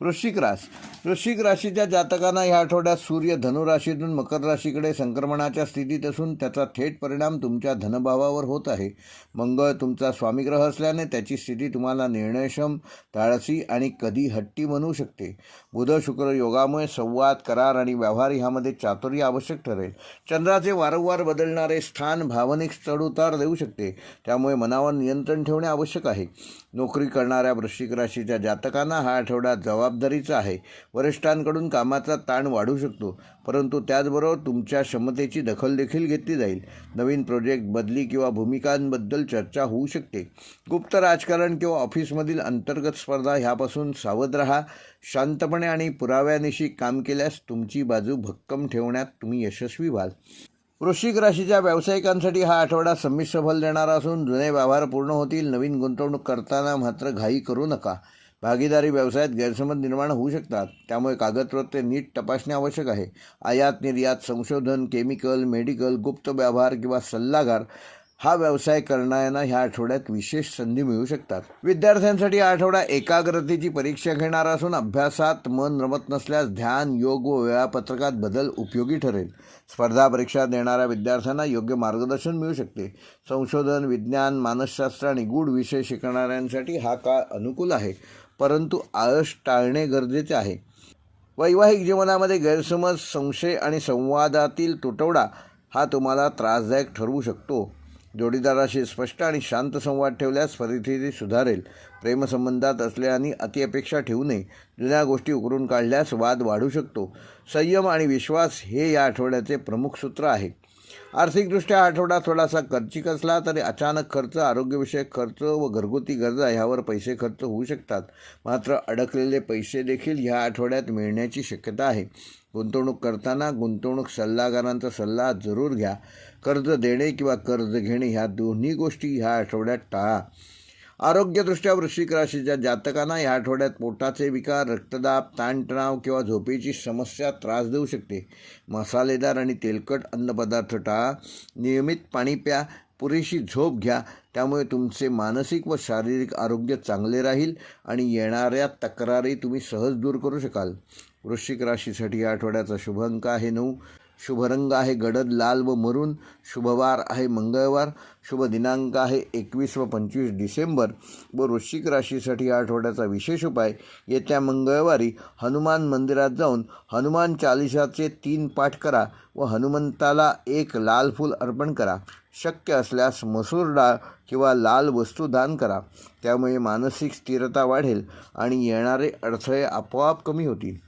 वृश्चिक रास वृश्चिक राशीच्या जातकांना ह्या आठवड्यात सूर्य धनुराशीतून मकर राशीकडे संक्रमणाच्या स्थितीत असून त्याचा थेट परिणाम तुमच्या धनभावावर होत आहे. मंगळ तुमचा स्वामीग्रह असल्याने त्याची स्थिती तुम्हाला निर्णयक्षम धाडसी आणि कधी हट्टी बनवू शकते. बुध शुक्र योगामुळे संवाद करार आणि व्यवहार ह्यामध्ये चातुर्य आवश्यक ठरेल. चंद्राचे वारंवार बदलणारे स्थान भावनिक चढउतार देऊ शकते. त्यामुळे मनावर नियंत्रण ठेवणे आवश्यक आहे. नोकरी करणाऱ्या वृश्चिक राशीच्या जातकांना हा आठवडा जबाबदारीचा आहे. वरिष्ठांकडून कामाचा ताण वाढू शकतो परंतु त्याचबरोबर तुमच्या क्षमतेची दखल देखील घेतली जाईल. नवीन प्रोजेक्ट बदली किंवा भूमिकांबद्दल चर्चा होऊ शकते. गुप्त राजकारण किंवा ऑफिसमधील अंतर्गत स्पर्धा ह्यापासून सावध राहा. शांतपणे आणि पुराव्यानिशी काम केल्यास तुमची बाजू भक्कम ठेवण्यात तुम्ही यशस्वी व्हाल. वृश्चिक राशीच्या व्यावसायिकांसाठी हा आठवडा संमिश्र फल देणारा असून जुने व्यवहार पूर्ण होतील. नवीन गुंतवणूक करताना मात्र घाई करू नका. भागीदारी व्यवसायात गैरसमज निर्माण होऊ शकतात. त्यामुळे कागदपत्रे नीट तपासणे आवश्यक आहे. आयात निर्यात संशोधन केमिकल मेडिकल गुप्त व्यवहार किंवा सल्लागार हा व्यवसाय करणाऱ्यांना ह्या आठवड्यात विशेष संधी मिळू शकतात. विद्यार्थ्यांसाठी हा आठवडा एकाग्रतेची परीक्षा घेणारा असून अभ्यासात मन रमत नसल्यास ध्यान योग व वेळापत्रकात बदल उपयोगी ठरेल. स्पर्धा परीक्षा देणाऱ्या विद्यार्थ्यांना योग्य मार्गदर्शन मिळू शकते. संशोधन विज्ञान मानसशास्त्र आणि गूढ विषय शिकणाऱ्यांसाठी हा काळ अनुकूल आहे. परंतु आळस टाळणे गरजेचे आहे. वैवाहिक जीवनामध्ये गैरसमज संशय आणि संवादातील तुटवडा हा तुम्हाला त्रासदायक ठरवू शकतो. जोडीदाराशी स्पष्ट आणि शांत संवाद ठेवल्यास परिस्थिती सुधारेल. प्रेमसंबंधात असल्याने अतिअपेक्षा ठेवू नये. जुन्या गोष्टी उकरून काढल्यास वाद वाढू शकतो. संयम आणि विश्वास हे या आठवड्याचे प्रमुख सूत्र आहे. आर्थिकदृष्ट्या आठवडा थोडासा खर्चिक असला तरी अचानक खर्च आरोग्यविषयक खर्च व घरगुती गरजा ह्यावर पैसे खर्च होऊ शकतात. मात्र अडकलेले पैसे देखील ह्या आठवड्यात मिळण्याची शक्यता आहे. गुंतवणूक करताना गुंतवणूक सल्लागारांचा सल्ला जरूर घ्या. कर्ज देणे किंवा कर्ज घेणे ह्या दोन्ही गोष्टी ह्या आठवड्यात टाळा. आरोग्यदृष्ट्या वृश्चिक राशीच्या जातकांना या आठवड्यात पोटाचे विकार रक्तदाब ताणतणाव किंवा झोपेची समस्या त्रास देऊ शकते. मसालेदार आणि तेलकट अन्नपदार्थ टाळा. नियमित पाणी प्या. पुरेशी झोप घ्या. त्यामुळे तुमचे मानसिक व शारीरिक आरोग्य चांगले राहील आणि येणाऱ्या तक्रारी तुम्ही सहज दूर करू शकाल. वृश्चिक राशीसाठी या आठवड्याचा शुभ अंक आहे नऊ. शुभ रंग आहे गडद लाल व मरून. शुभवार आहे मंगळवार. शुभ दिनांक आहे एकवीस व पंचवीस डिसेंबर व वृश्चिक राशीसाठी या आठवड्याचा विशेष उपाय. येत्या मंगळवारी हनुमान मंदिरात जाऊन हनुमान चालिसाचे तीन पाठ करा व हनुमंताला एक लाल फूल अर्पण करा. शक्य असल्यास मसूर डाळ किंवा लाल वस्तू दान करा. त्यामुळे मानसिक स्थिरता वाढेल आणि येणारे अडथळे आपोआप कमी होतील.